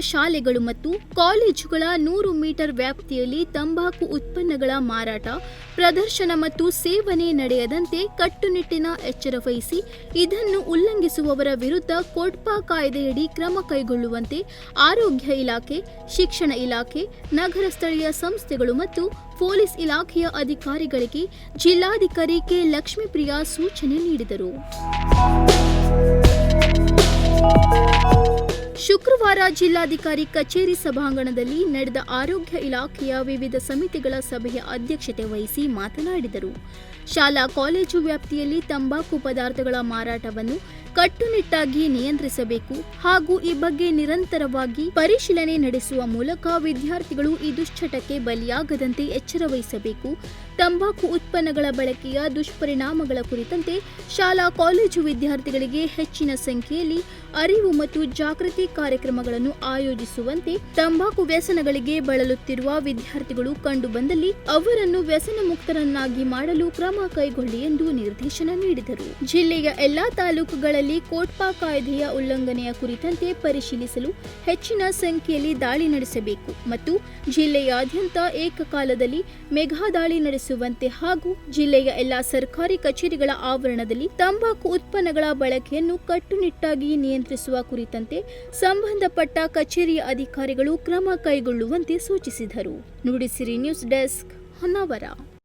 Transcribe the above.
ಶಾಲೆಗಳು ಮತ್ತು ಕಾಲೇಜುಗಳ ನೂರು ಮೀಟರ್ ವ್ಯಾಪ್ತಿಯಲ್ಲಿ ತಂಬಾಕು ಉತ್ಪನ್ನಗಳ ಮಾರಾಟ, ಪ್ರದರ್ಶನ ಮತ್ತು ಸೇವನೆ ನಡೆಯದಂತೆ ಕಟ್ಟುನಿಟ್ಟಿನ ಎಚ್ಚರ ವಹಿಸಿ ಇದನ್ನು ಉಲ್ಲಂಘಿಸುವವರ ವಿರುದ್ಧ ಕೋಟ್ಪಾ ಕಾಯ್ದೆಯಡಿ ಕ್ರಮ ಕೈಗೊಳ್ಳುವಂತೆ ಆರೋಗ್ಯ ಇಲಾಖೆ, ಶಿಕ್ಷಣ ಇಲಾಖೆ, ನಗರ ಸ್ಥಳೀಯ ಸಂಸ್ಥೆಗಳು ಮತ್ತು ಪೊಲೀಸ್ ಇಲಾಖೆಯ ಅಧಿಕಾರಿಗಳಿಗೆ ಜಿಲ್ಲಾಧಿಕಾರಿ ಕೆ. ಲಕ್ಷ್ಮೀಪ್ರಿಯಾ ಸೂಚನೆ ನೀಡಿದರು. ಶುಕ್ರವಾರ ಜಿಲ್ಲಾಧಿಕಾರಿ ಕಚೇರಿ ಸಭಾಂಗಣದಲ್ಲಿ ನಡೆದ ಆರೋಗ್ಯ ಇಲಾಖೆಯ ವಿವಿಧ ಸಮಿತಿಗಳ ಸಭೆಯ ಅಧ್ಯಕ್ಷತೆ ವಹಿಸಿ ಮಾತನಾಡಿದರು. ಶಾಲಾ, ಕಾಲೇಜು ವ್ಯಾಪ್ತಿಯಲ್ಲಿ ತಂಬಾಕು ಪದಾರ್ಥಗಳ ಮಾರಾಟವನ್ನು ಕಟ್ಟುನಿಟ್ಟಾಗಿ ನಿಯಂತ್ರಿಸಬೇಕು ಹಾಗೂ ಈ ಬಗ್ಗೆ ನಿರಂತರವಾಗಿ ಪರಿಶೀಲನೆ ನಡೆಸುವ ಮೂಲಕ ವಿದ್ಯಾರ್ಥಿಗಳು ಈ ದುಶ್ಚಟಕ್ಕೆ ಬಲಿಯಾಗದಂತೆ ಎಚ್ಚರ ವಹಿಸಬೇಕು ತಂಬಾಕು ಉತ್ಪನ್ನಗಳ ಬಳಕೆಯ ದುಷ್ಪರಿಣಾಮಗಳ ಕುರಿತಂತೆ ಶಾಲಾ ಕಾಲೇಜು ವಿದ್ಯಾರ್ಥಿಗಳಿಗೆ ಹೆಚ್ಚಿನ ಸಂಖ್ಯೆಯಲ್ಲಿ ಅರಿವು ಮತ್ತು ಜಾಗೃತಿ ಕಾರ್ಯಕ್ರಮಗಳನ್ನು ಆಯೋಜಿಸುವಂತೆ ತಂಬಾಕು ವ್ಯಸನಗಳಿಗೆ ಬಳಲುತ್ತಿರುವ ವಿದ್ಯಾರ್ಥಿಗಳು ಕಂಡುಬಂದಲ್ಲಿ ಅವರನ್ನು ವ್ಯಸನ ಮುಕ್ತರನ್ನಾಗಿ ಮಾಡಲು ಕ್ರಮ ಕೈಗೊಳ್ಳಿ ಎಂದು ನಿರ್ದೇಶನ ನೀಡಿದರು. ಜಿಲ್ಲೆಯ ಎಲ್ಲಾ ತಾಲೂಕುಗಳಲ್ಲಿ ಕೋಟ್ಪಾ ಕಾಯ್ದೆಯ ಉಲ್ಲಂಘನೆಯ ಕುರಿತಂತೆ ಪರಿಶೀಲಿಸಲು ಹೆಚ್ಚಿನ ಸಂಖ್ಯೆಯಲ್ಲಿ ದಾಳಿ ನಡೆಸಬೇಕು ಮತ್ತು ಜಿಲ್ಲೆಯಾದ್ಯಂತ ಏಕಕಾಲದಲ್ಲಿ ಮೆಗಾ ದಾಳಿ ನಡೆಸುವಂತೆ ಹಾಗೂ ಜಿಲ್ಲೆಯ ಎಲ್ಲಾ ಸರ್ಕಾರಿ ಕಚೇರಿಗಳ ಆವರಣದಲ್ಲಿ ತಂಬಾಕು ಉತ್ಪನ್ನಗಳ ಬಳಕೆಯನ್ನು ಕಟ್ಟುನಿಟ್ಟಾಗಿ ನಿಯಂತ್ರಿಸುವ ಕುರಿತಂತೆ ಸಂಬಂಧಪಟ್ಟ ಕಚೇರಿಯ ಅಧಿಕಾರಿಗಳು ಕ್ರಮ ಕೈಗೊಳ್ಳುವಂತೆ ಸೂಚಿಸಿದರು. Nudisiri news desk Honnavar.